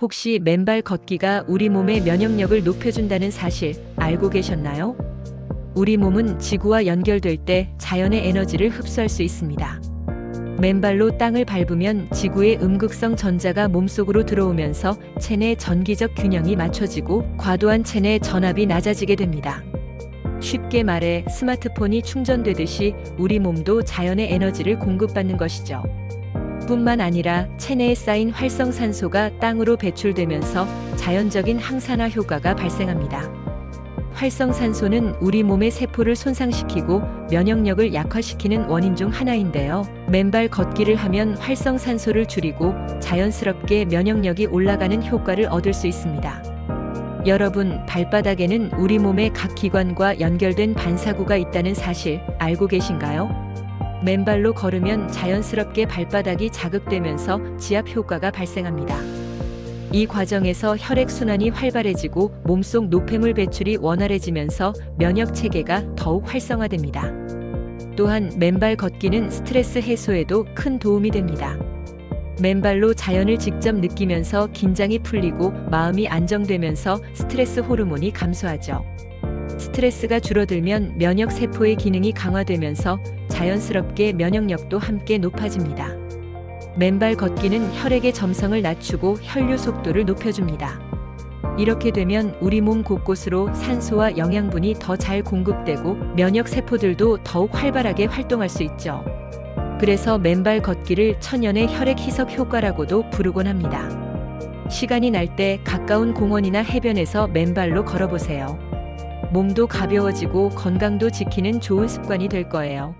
혹시 맨발 걷기가 우리 몸의 면역력을 높여준다는 사실 알고 계셨나요? 우리 몸은 지구와 연결될 때 자연의 에너지를 흡수할 수 있습니다. 맨발로 땅을 밟으면 지구의 음극성 전자가 몸속으로 들어오면서 체내 전기적 균형이 맞춰지고 과도한 체내 전압이 낮아지게 됩니다. 쉽게 말해 스마트폰이 충전되듯이 우리 몸도 자연의 에너지를 공급받는 것이죠. 뿐만 아니라 체내에 쌓인 활성산소가 땅으로 배출되면서 자연적인 항산화 효과가 발생합니다. 활성산소는 우리 몸의 세포를 손상시키고 면역력을 약화시키는 원인 중 하나인데요. 맨발 걷기를 하면 활성산소를 줄이고 자연스럽게 면역력이 올라가는 효과를 얻을 수 있습니다. 여러분, 발바닥에는 우리 몸의 각 기관과 연결된 반사구가 있다는 사실 알고 계신가요? 맨발로 걸으면 자연스럽게 발바닥이 자극되면서 지압 효과가 발생합니다. 이 과정에서 혈액순환이 활발해지고 몸속 노폐물 배출이 원활해지면서 면역 체계가 더욱 활성화됩니다. 또한 맨발 걷기는 스트레스 해소에도 큰 도움이 됩니다. 맨발로 자연을 직접 느끼면서 긴장이 풀리고 마음이 안정되면서 스트레스 호르몬이 감소하죠. 스트레스가 줄어들면 면역 세포의 기능이 강화되면서 자연스럽게 면역력도 함께 높아집니다. 맨발 걷기는 혈액의 점성을 낮추고 혈류 속도를 높여줍니다. 이렇게 되면 우리 몸 곳곳으로 산소와 영양분이 더 잘 공급되고 면역 세포들도 더욱 활발하게 활동할 수 있죠. 그래서 맨발 걷기를 천연의 혈액 희석 효과라고도 부르곤 합니다. 시간이 날 때 가까운 공원이나 해변에서 맨발로 걸어보세요. 몸도 가벼워지고 건강도 지키는 좋은 습관이 될 거예요.